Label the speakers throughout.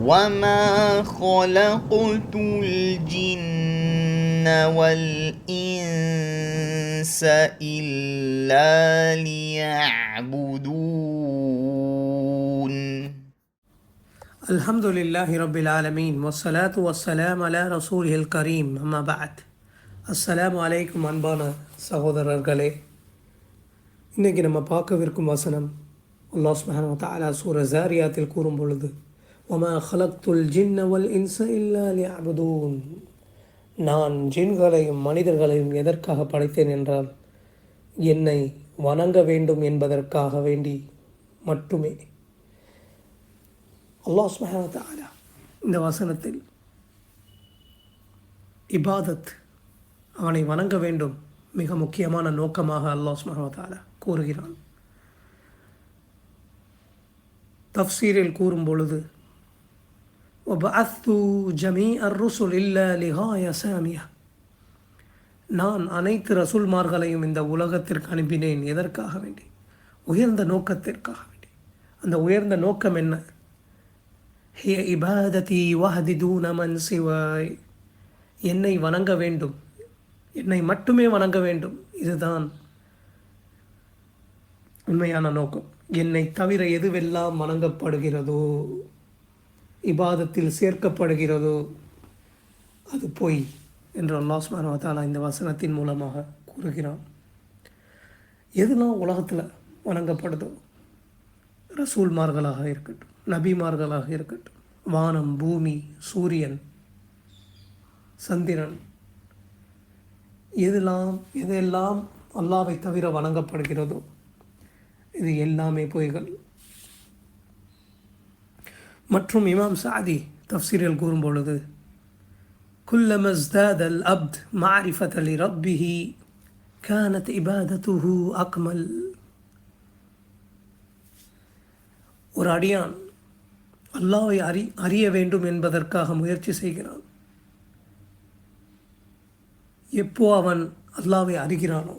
Speaker 1: وما خلقت الجن والإنس إلا ليعبدون
Speaker 2: الحمد لله رب العالمين والصلاة والسلام على رسوله الكريم أما بعد அஸ்ஸலாமு அலைக்கும் அன்பான சகோதரர்களே இன்றைக்கி நம்ம பார்க்கவிருக்கும் வசனம் அல்லாஹ் சுப்ஹானஹு வ தஆலா சூர ஜாரியாத்தில் கூறும் பொழுது ஒமா ஹலக்துல் ஜின்னவல் இன்ச இல்லா அபுதூன் நான் ஜின்களையும் மனிதர்களையும் எதற்காக படைத்தேன் என்றால் என்னை வணங்க வேண்டும் என்பதற்காக வேண்டி மட்டுமே. அல்லாஹ் சுப்ஹானஹு இந்த வசனத்தில் இபாதத் அவனை வணங்க வேண்டும் மிக முக்கியமான நோக்கமாக அல்லாஹ் சுப்ஹானஹு கூறுகிறான். தஃசீரில் கூறும் பொழுது ஒபத்து ஜமி அர் ருசுல் இல்ல லிஹாய நான் அனைத்து ரசூல்மார்களையும் இந்த உலகத்திற்கு அனுப்பினேன். எதற்காக வேண்டி? உயர்ந்த நோக்கத்திற்காக வேண்டி. அந்த உயர்ந்த நோக்கம் என்ன? ஹே இபாததி வஹதி தூனமன் சிவாய். என்னை வணங்க வேண்டும். என்னை மட்டுமே வணங்க வேண்டும். இதுதான் உண்மையான நோக்கம். என்னை தவிர எதுவெல்லாம் வணங்கப்படுகிறதோ? இபாதத்தில் சேர்க்கப்படுகிறதோ அது பொய் என்று அல்லாஹ் சுப்ஹானஹு இந்த வசனத்தின் மூலமாக கூறுகிறான். எதெல்லாம் உலகத்தில் வணங்கப்படுதோ ரசூல்மார்களாக இருக்கட்டும் நபிமார்களாக இருக்கட்டும் வானம் பூமி சூரியன் சந்திரன் எதெல்லாம் எதெல்லாம் அல்லாவை தவிர வணங்கப்படுகிறதோ இது எல்லாமே பொய்கள். மற்றும் இமாம் சாதி தஃப்சீரில் கூறும் பொழுது كلما ازداد الأبد معرفة لربه كانت عبادته أكمل ஒரு அடியான் அல்லாவை அறி அறிய வேண்டும் என்பதற்காக முயற்சி செய்கிறான் எப்போ அவன் அல்லாவை அறிகிறானோ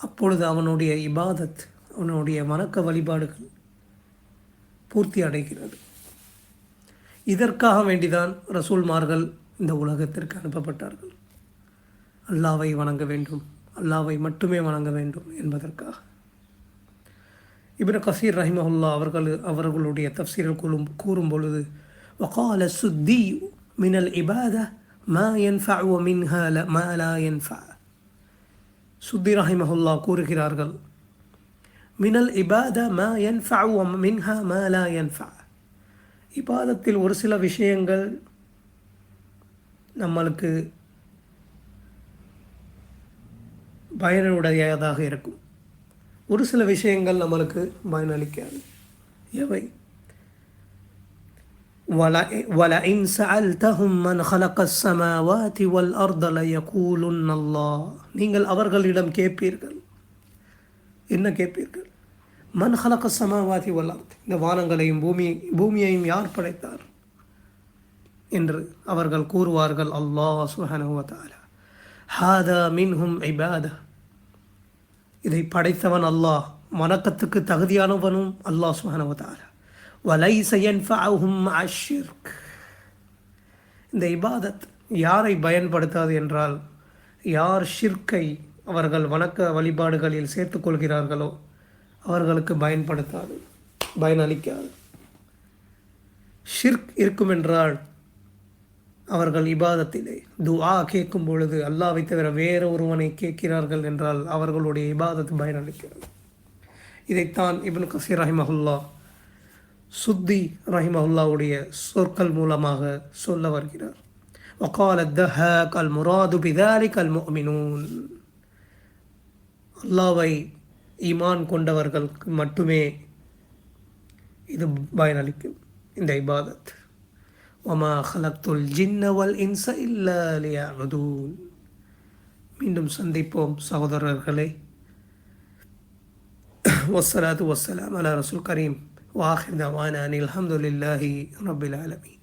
Speaker 2: அப்பொழுது அவனுடைய இபாதத் அவனுடைய வணக்க வழிபாடுகள் பூர்த்தி அடைகிறது இதற்காக வேண்டிதான் ரசூல்மார்கள் இந்த உலகத்திற்கு அனுப்பப்பட்டார்கள் அல்லாவை வணங்க வேண்டும் அல்லாவை மட்டுமே வணங்க வேண்டும் என்பதற்காக இப்ன கசீர் ரஹிமஹுல்லா அவர்கள் அவர்களுடைய தஃசீரில் கூறும் கூறும் பொழுது وقال السدي من العبادة ما ينفع ومنها ما لا ينفع சுத்தி ரஹிமஹுல்லா கூறுகிறார்கள் மினல் இபாத மா யன்ஃபா மின்ஹா மா லா யன்ஃபா இபாதத்தில் ஒரு சில விஷயங்கள் நம்மளுக்கு பயனுடையதாக இருக்கும் ஒரு சில விஷயங்கள் நம்மளுக்கு பயனளிக்காது எவை ولئن سألتهم من خلق السماوات والأرض ليقولن الله நீங்கள் அவர்களிடம் கேட்பீர்கள் என்ன கேட்பீர்கள்? மன் ஹலக சமாவாதி வல்லாத் இந்த வானங்களையும் பூமி பூமியையும் யார் படைத்தார்? என்று அவர்கள் கூறுவார்கள் அல்லாஹ் சுஹனுவத்தால ஹாதா மின்ஹும் ஐபாதா இதை படைத்தவன் அல்லாஹ் வணக்கத்துக்கு தகுதியானவனும் அல்லாஹ் சுஹனுவத்தால வலை சயன்ஃபாஹும் அஷிர்க் இந்த இபாதத் யாரை பயன்படுத்தாது என்றால் யார் ஷிர்கை அவர்கள் வணக்க வழிபாடுகளில் சேர்த்துக்கொள்கிறார்களோ அவர்களுக்கு பயன்படுத்தாது பயனளிக்காது ஷிர்க் இருக்கும் என்றால் அவர்கள் இபாதத்திலே துஆ கேட்கும் பொழுது அல்லாவை தவிர வேற ஒருவனை கேட்கிறார்கள் என்றால் அவர்களுடைய இபாதத் பயனளிக்கிறது இதைத்தான் இப்னு கசீர் ரஹிமஹுல்லா சுத்தி ரஹிமஹுல்லாவுடைய சொற்கள் மூலமாக சொல்ல வருகிறார் وقال الدهاك المراد بذلك المؤمنون அல்லாவை ஈமான் கொண்டவர்களுக்கு மட்டுமே இது பயனளிக்கும். இந்த இபாதத். ஒமா ஹலத்துல் ஜின்னவல் இன்ச இல்லூன் மீண்டும் சந்திப்போம் சகோதரர்களே. வசலாத்து வசலாம் அலா ரசூல் கரீம். வாஹிர் தவானா அலமதுல்லாஹி அஹமதுல்லாஹி ரபில் ஆலமீன்.